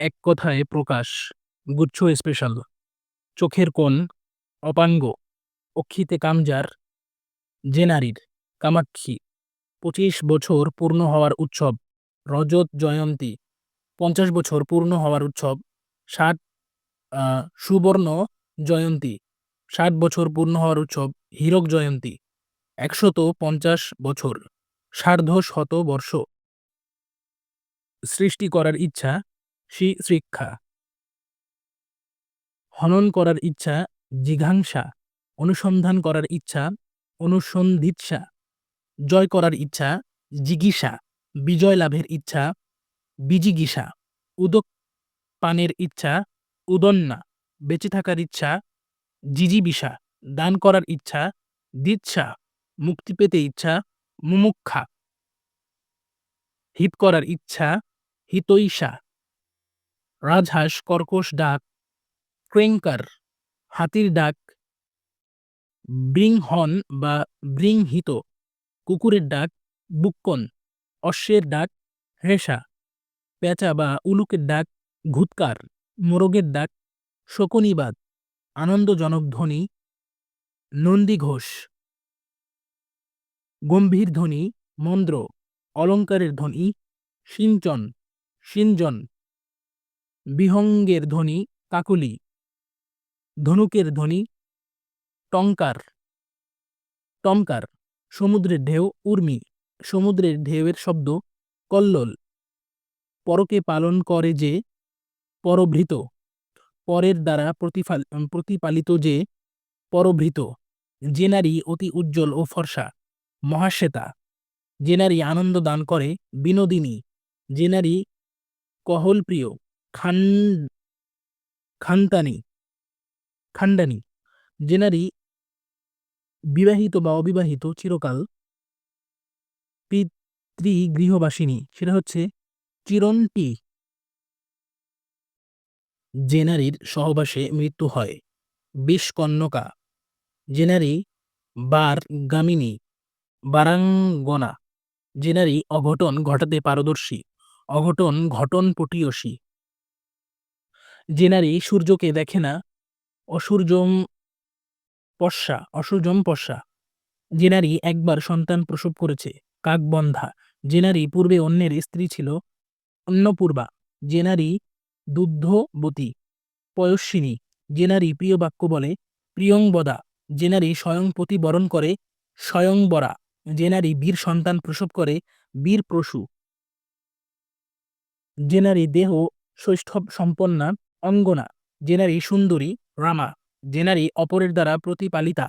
এক কথায় প্রকাশ, গুচ্ছ স্পেশাল চোখের কোণ, অপাঙ্গ, অক্ষিতে কামজার, জেনারির, কামাক্ষী। পঁচিশ বছর পূর্ণ হওয়ার উৎসব, রজত জয়ন্তী। পঞ্চাশ বছর পূর্ণ হওয়ার উৎসব, ষাট সুবর্ণ জয়ন্তী। ষাট বছর পূর্ণ হওয়ার উৎসব, হীরক জয়ন্তী। একশত পঞ্চাশ বছর সার্ধ শত বর্ষ। সৃষ্টি করার ইচ্ছা শিক্ষা। হনন করার ইচ্ছা, জিঘাংসা। অনুসন্ধান করার ইচ্ছা, অনুসন্ধিৎসা। জয় করার ইচ্ছা, জিগিসা। বিজয় লাভের ইচ্ছা, বিজিগিসা। উদক পানের ইচ্ছা, উদন্না। বেঁচে থাকার ইচ্ছা জিজিবিষা দান করার ইচ্ছা দিচ্ছা মুক্তি পেতে ইচ্ছা, মুমুক্ষা। হিত করার ইচ্ছা, হিতৈষা। রাজহাঁস, কর্কশ ডাক, ক্রেঙ্কার, হাতির ডাক, ব্রিংহন বা ব্রিংহিত, কুকুরের ডাক, বুক্কন, অশ্বের ডাক, হেসা, পেঁচা বা উলুকের ডাক ঘুৎকার মোরগের ডাক, শকুনিবাদ, আনন্দজনক ধ্বনি নন্দী ঘোষ গম্ভীর ধ্বনি, মন্দ্র, অলঙ্কারের ধ্বনি, সিঞ্চন, সিঞ্জন। বিহঙ্গের ধ্বনি কাকুলি, ধনুকের ধ্বনি টঙ্কার টমকার সমুদ্রের ঢেউ উর্মি, সমুদ্রের ঢেউয়ের শব্দ কল্লোল, পরকে পালন করে যে পরভৃত, পরের দ্বারা প্রতিফাল, প্রতিপালিত যে পরভৃত, যে নারী অতি উজ্জ্বল ও ফর্সা, মহাশ্বেতা, যে নারী আনন্দ দান করে বিনোদিনী, যে নারী কহলপ্রিয় খান খান্তানি খান্ডানি যে নারী বিবাহিত বা অবিবাহিত চিরকাল পিতৃ গৃহবাসিনী সেটা হচ্ছে চিরন্টি যে নারীর সহবাসে মৃত্যু হয় বিষকন্যকা যে নারী বার গামিনী বারাঙ্গনা যে নারী অঘটন ঘটাতে পারদর্শী অঘটন ঘটন পটীয়সী যে নারী সূর্যকে দেখে না, অসূর্যম পশ্যা অসূর্যম পশ্যা যে নারী একবার সন্তান প্রসব করেছে, কাকবন্ধা। যে নারী পূর্বে অন্যের স্ত্রী ছিল, অন্নপূর্বা। যে নারী দুগ্ধবতী পয়স্বিনী যে নারী প্রিয় বাক্য বলে, প্রিয়ংবদা। যে নারী স্বয়ং প্রতিবরণ করে, স্বয়ংবরা। যে নারী বীর সন্তান প্রসব করে বীর প্রসূ যে নারী দেহ শৈষ্ঠব সম্পন্না অঙ্গনা যে নারী সুন্দরী, রামা যে নারী অপরের দ্বারা প্রতিপালিতা,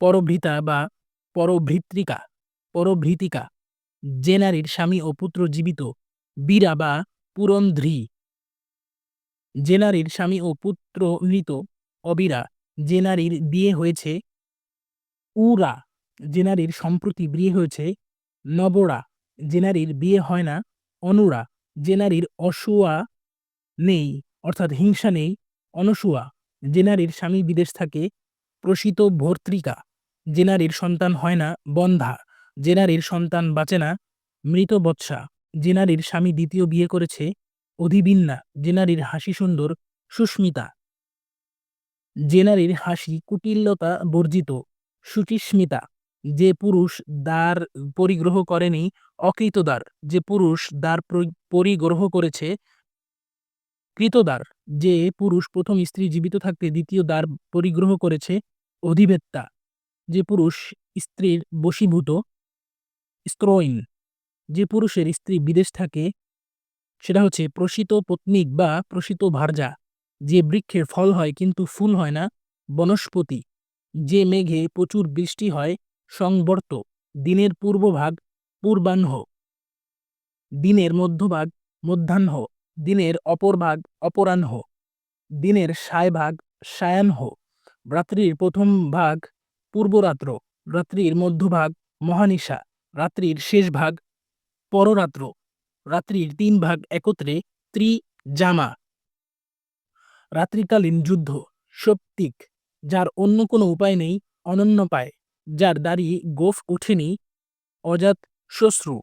পরভৃতা বা পরভৃত্রিকা পরভৃতিকা যে নারীর স্বামী ও পুত্র জীবিত, বীরা বা পুরন্ধ্রী। যে নারীর স্বামী ও পুত্র মৃত, অবিরা যে নারীর বিয়ে হয়েছে, উরা যে নারীর সম্প্রতি বিয়ে হয়েছে, নবরা যে নারীর বিয়ে হয় না, অনুরা যে নারীর অসুয়া নেই। অর্থাৎ হিংসা নেই অনসুয়া যে নারীর স্বামী বিদেশ থাকে, প্রসিত ভর্তৃকা যে নারীর সন্তান হয় না, বন্ধা যে নারীর সন্তান বাঁচে না, মৃত বৎসা যে নারীর স্বামী দ্বিতীয় বিয়ে করেছে, অধিবিন্না যে নারীর হাসি সুন্দর, সুস্মিতা। যে নারীর হাসি কুটিল্যতা বর্জিত, সুচিস্মিতা, যে পুরুষ দ্বার পরিগ্রহ করেনি, অকৃতদার, যে পুরুষ দ্বার পরিগ্রহ করেছে কৃতদার যে পুরুষ প্রথম স্ত্রী জীবিত থাকতে দ্বিতীয় দ্বার পরিগ্রহ করেছে অধিবেত্তা, যে পুরুষ স্ত্রীর বশীভূত স্ত্রৈন যে পুরুষের স্ত্রী বিদেশ থাকে, সেটা হচ্ছে প্রসিত পত্নিক বা প্রসিত ভার্যা, যে বৃক্ষের ফল হয় কিন্তু ফুল হয় না, বনস্পতি, যে মেঘে প্রচুর বৃষ্টি হয়, সংবর্ত, দিনের পূর্বভাগ, পূর্বাহ্ন, দিনের মধ্যভাগ, মধ্যাহ্ন। দিনের অপর ভাগ অপরাহ্ন দিনের সায়ভাগ সায়াহ্ন রাত্রির প্রথম ভাগ পূর্বরাত্র, রাত্রির মধ্যভাগ মহানিশা, রাত্রির শেষ ভাগ পররাত্র, রাত্রির তিন ভাগ একত্রে ত্রি জামা রাত্রিকালীন যুদ্ধ, সপ্তিক, যার অন্য কোনো উপায় নেই, অনন্য পায়, যার দাড়ি গোফ ওঠেনি অজাত শ্বশ্রু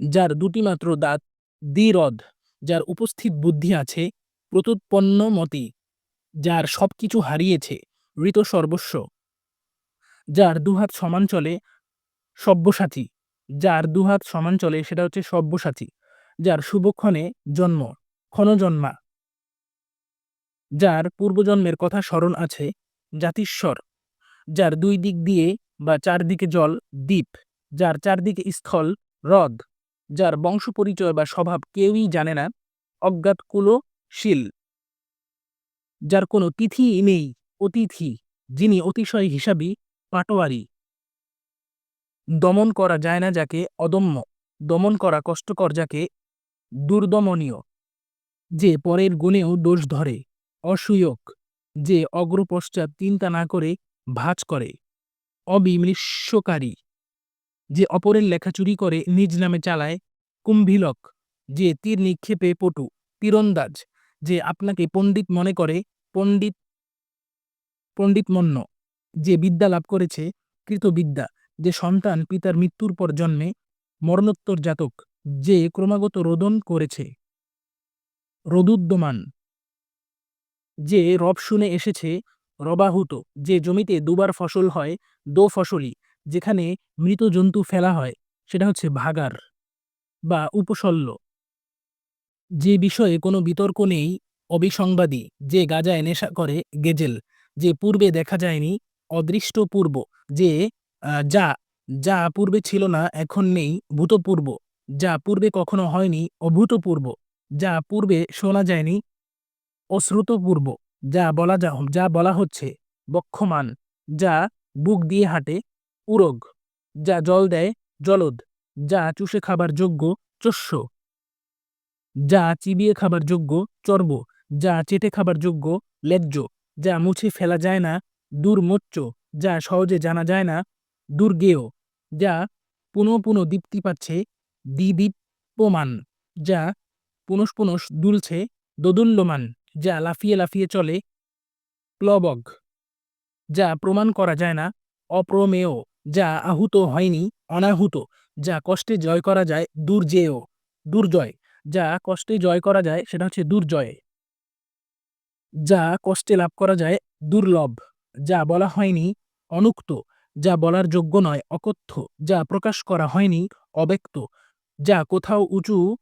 যার দুটি মাত্র দাঁত দ্বিরদ, যার উপস্থিত বুদ্ধি আছে প্রত্যুৎপন্ন মতি, যার সব কিছু হারিয়েছে ঋত সর্বস্ব, যার দুহাত সমান চলে সব্যসাচী, যার দুহাত সমান চলে সেটা হচ্ছে সব্যসাচী, যার শুভক্ষণে জন্ম, ক্ষণজন্মা, যার পূর্বজন্মের কথা স্মরণ আছে জাতিস্বর, যার দুই দিক দিয়ে বা চারদিকে জল, দ্বীপ, যার চারদিকে স্থল, হ্রদ যার বংশ পরিচয় বা স্বভাব কেউই জানে না, অজ্ঞাত কুলশীল যার কোনো তিথি নেই, অতিথি, যিনি অতিশয় হিসাবী, পাটোয়ারি। দমন করা যায় না যাকে অদম্য, দমন করা কষ্টকর যাকে দুর্দমনীয়। যে পরের গুণেও দোষ ধরে অসুয়োগ যে অগ্রপশ্চাৎ চিন্তা না করে, ভাজ করে। অবিমৃষ্যকারী যে অপরের লেখা চুরি করে নিজ নামে চালায় কুম্ভিলক, যে তীর নিক্ষেপে পটু, তীরন্দাজ, যে আপনাকে পণ্ডিত মনে করে পণ্ডিত পণ্ডিতমন্য যে বিদ্যা লাভ করেছে কৃতবিদ্যা, যে সন্তান পিতার মৃত্যুর পর জন্মে মরণোত্তর জাতক যে ক্রমাগত রোদন করেছে রোদুদ্যমান, যে রব শুনে এসেছে রবাহুত, যে জমিতে দুবার ফসল হয় দো ফসলি যেখানে মৃত জন্তু ফেলা হয়, সেটা হচ্ছে ভাগার বা উপসল্ল যে বিষয়ে কোনো বিতর্ক নেই, অবিসংবাদী, যে গাজায় নেশা করে গেজেল, যে পূর্বে দেখা যায়নি অদৃষ্ট পূর্ব যে যা যা পূর্বে ছিল না, এখন নেই, ভূতপূর্ব, যা পূর্বে কখনো হয়নি, অভূতপূর্ব, যা পূর্বে শোনা যায়নি, অশ্রুতপূর্ব, যা বলা যা যা বলা হচ্ছে, বক্ষমান, যা বুক দিয়ে হাঁটে উরগ, যা জল দেয় জলদ, যা চুষে খাবার যোগ্য চস্য। যা চিবিয়ে খাবার যোগ্য চর্ব যা চেটে খাবার যোগ্য লেজ্জ, যা মুছে ফেলা যায় না দুর্মোচ্চ, যা সহজে জানা যায় না দুর্গেয়, যা পুনঃ পুনঃ দীপ্তি পাচ্ছে দিদীপ্যমান যা পুনঃ পুনঃ দুলছে দোদুল্যমান, যা লাফিয়ে লাফিয়ে চলে প্লবগ, যা প্রমাণ করা যায় না অপ্রমেয়। যা আহুত হয়নি, অনাহুত, যা কষ্টে জয় করা যায় দুর্জেয়, দুর্জয়, যা কষ্টে জয় করা যায় সেটা হচ্ছে দুর্জয়। যা কষ্টে লাভ করা যায় দুর্লভ, যা বলা হয়নি অনুক্ত, যা বলার যোগ্য নয় অকথ্য, যা প্রকাশ করা হয়নি অব্যক্ত, যা কোথাও উঁচু,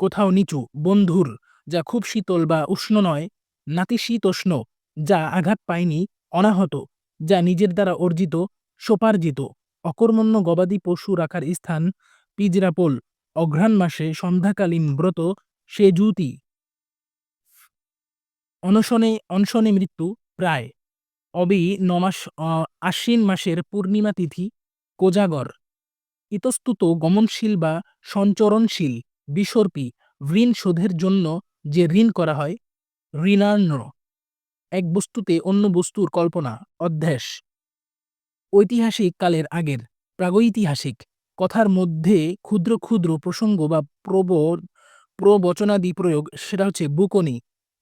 কোথাও নিচু, বন্ধুর, যা খুব শীতল বা উষ্ণ নয়, নাতিশীতোষ্ণ, যা আঘাত পায়নি, অনাহত, যা নিজের দ্বারা অর্জিত সোপার্জিত অকর্মণ্য গবাদি পশু রাখার স্থান পিজরাপোল, অঘ্রাণ মাসে সন্ধ্যাকালীন ব্রত সে জুতি অনশনে অনশনে মৃত্যু, প্রায়। অবি নমাস আশ্বিন মাসের পূর্ণিমা তিথি, কোজাগর। ইতস্তুত গমনশীল বা সঞ্চরণশীল বিসর্পী ঋণ শোধের জন্য যে ঋণ করা হয়, ঋণার্ণ। এক বস্তুতে অন্য বস্তুর কল্পনা, অধ্যাস। ঐতিহাসিক কালের আগের প্রাগৈতিহাসিক কথার মধ্যে ক্ষুদ্র ক্ষুদ্র প্রসঙ্গ বা প্রব প্রবচনাদি প্রয়োগ, সেটা হচ্ছে বুকনি,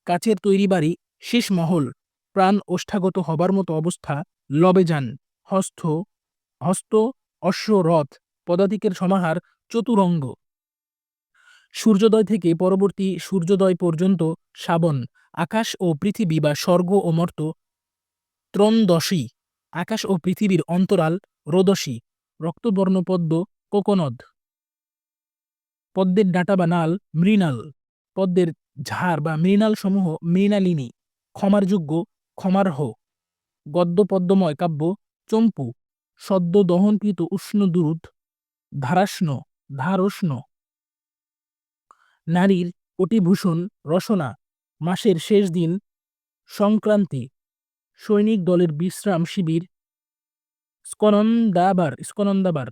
কাচের তৈরি বাড়ি, শেষ মহল, প্রাণ ওষ্ঠাগত হবার মতো অবস্থা, লবে যান, হস্ত হস্ত, অশ্ব রথ, পদাতিকের সমাহার, চতুরঙ্গ। সূর্যোদয় থেকে পরবর্তী সূর্যোদয় পর্যন্ত শ্রাবণ, আকাশ ও পৃথিবী বা স্বর্গ ও মর্ত ত্রন্দশী আকাশ ও পৃথিবীর অন্তরাল রোদসী রক্তবর্ণ পদ্ম কোকনদ। পদ্মের ডাঁটা বা নাল মৃণাল। পদ্মের ঝাড় বা মৃণাল সমূহ মৃণালিনী ক্ষমার যোগ্য ক্ষমার্হ। গদ্য পদ্মময় কাব্য চম্পু সদ্য দহনকৃত উষ্ণ দুধ ধারাষ্ণ, ধারষ্ণ। নারীর অটিভূষণ রসনা, মাসের শেষ দিন, সংক্রান্তি। সৈনিক দলের বিশ্রাম শিবির। স্কনন্দাবার স্কনন্দাবার।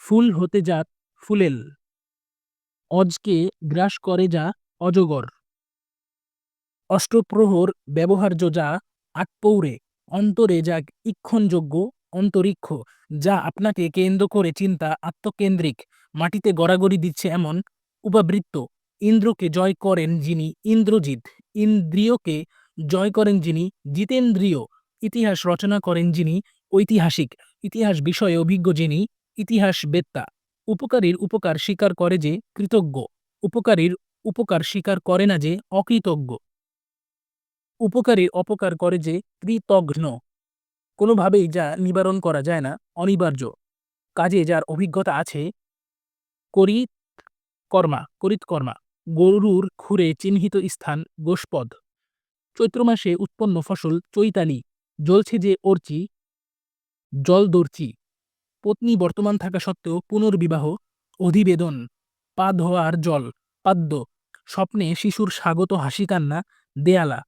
ফুল হতে যাক ফুলেল। অজকে গ্রাস করে যা অজগর। অষ্টপ্রহর ব্যবহার্য যা আটপৌরে। অন্তরে যা ইক্ষণযোগ্য অন্তরিক্ষ, যা আপনাকে কেন্দ্র করে চিন্তা আত্মকেন্দ্রিক। মাটিতে গড়াগড়ি দিচ্ছে এমন উপবৃত্ত। ইন্দ্রকে জয় করেন যিনি ইন্দ্রজিৎ। ইন্দ্রিয়কে জয় করেন যিনি জিতেন্দ্রিয়। ইতিহাস রচনা করেন যিনি ঐতিহাসিক। ইতিহাস বিষয়ে অভিজ্ঞ যিনি ইতিহাস বেত্তা। উপকারীর উপকার স্বীকার করে যে কৃতজ্ঞ। উপকারীর উপকার স্বীকার করে না যে অকৃতজ্ঞ। উপকারীর অপকার করে যে কৃতঘ্ন। কোনোভাবেই যা নিবারণ করা যায় না, অনিবার্য। কাজে যার অভিজ্ঞতা আছে, করিত কর্মা করিত কর্মা। গরুর খুরে চিহ্নিত স্থান, গোষ্পদ। চৈত্র মাসে উৎপন্ন ফসল চৈতালি, জ্বলছে যে অর্চি, জলদর্চি। পত্নী বর্তমান থাকা সত্ত্বেও পুনর্বিবাহ, অধিবেদন, পা ধোয়ার জল, পাদ্য, স্বপ্নে শিশুর স্বাগত হাসি কান্না, দেয়ালা।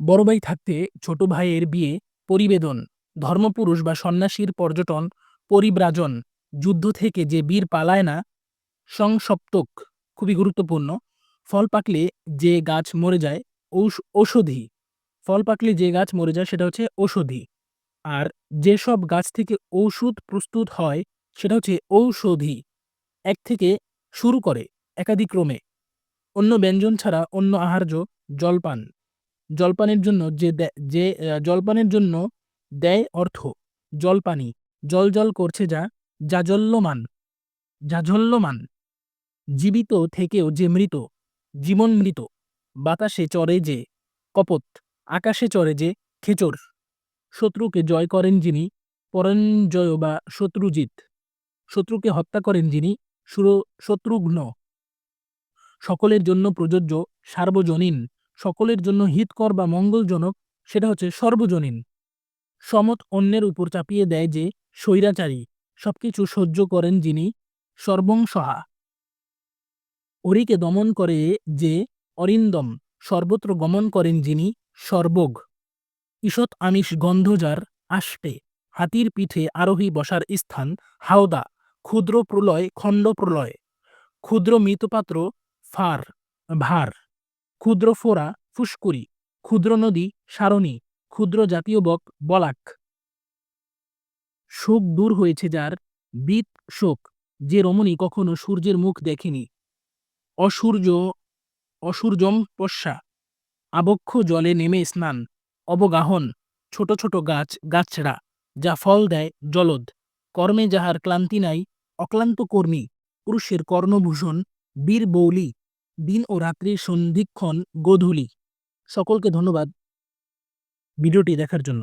বড় ভাই থাকতে ছোট ভাইয়ের বিয়ে, পরিবেদন, ধর্মপুরুষ বা সন্ন্যাসীর পর্যটন, পরিব্রাজন, যুদ্ধ থেকে যে বীর পালায় না, সংসপ্তক, খুবই গুরুত্বপূর্ণ। ফল পাকলে যে গাছ মরে যায়, ঔষ- ঔষধি। ফল পাকলে যে গাছ মরে যায়, সেটা হচ্ছে ঔষধি। আর যেসব গাছ থেকে ঔষধ প্রস্তুত হয়, সেটা হচ্ছে ঔষধি। এক থেকে শুরু করে একাধিক্রমে অন্য ব্যঞ্জন ছাড়া অন্য আহার্য জলপান। জলপানের জন্য যে যে জলপানের জন্য দেয় অর্থ জলপানি। জল জল করছে যা জাজল্যমান জাজল্যমান জীবিত থেকেও যে মৃত। জীবন মৃত বাতাসে চড়ে যে কপত, আকাশে চড়ে যে খেচর। শত্রুকে জয় করেন যিনি, পরঞ্জয় বা শত্রুজিৎ। শত্রুকে হত্যা করেন যিনি, সুর শত্রুঘ্ন। সকলের জন্য প্রযোজ্য সার্বজনীন, সকলের জন্য হিতকর বা মঙ্গলজনক, সেটা হচ্ছে সর্বজনীন। সমত অন্যের উপর চাপিয়ে দেয় যে স্বৈরাচারী, সবকিছু সহ্য করেন যিনি, সর্বংসহা। অরিকে দমন করে যে অরিন্দম সর্বত্র গমন করেন যিনি সর্বগ ঈষৎ আমিষ গন্ধজার আষ্টে হাতির পিঠে আরোহী বসার স্থান হাওদা, ক্ষুদ্র প্রলয়, খণ্ড প্রলয়, ক্ষুদ্র মৃতপাত্র ফার, ভার, ক্ষুদ্র ফোরা ফুসকুরি ক্ষুদ্র নদী, সারণী, ক্ষুদ্র জাতীয় বক, বলাক। শোক দূর হয়েছে যার, বিত শোক, যে রমণী কখনো সূর্যের মুখ দেখেনি। অসূর্য, অসূর্যম পশ্যা আবক্ষ জলে নেমে স্নান, অবগাহন, ছোট ছোট গাছ, গাছড়া, যা ফল দেয় জলদ। কর্মে যাহার ক্লান্তি নাই, অক্লান্ত কর্মী, পুরুষের কর্ণভূষণ, বীর বৌলি, দিন ও রাত্রির সন্ধিক্ষণ গোধূলি। সকলকে ধন্যবাদ ভিডিওটি দেখার জন্য।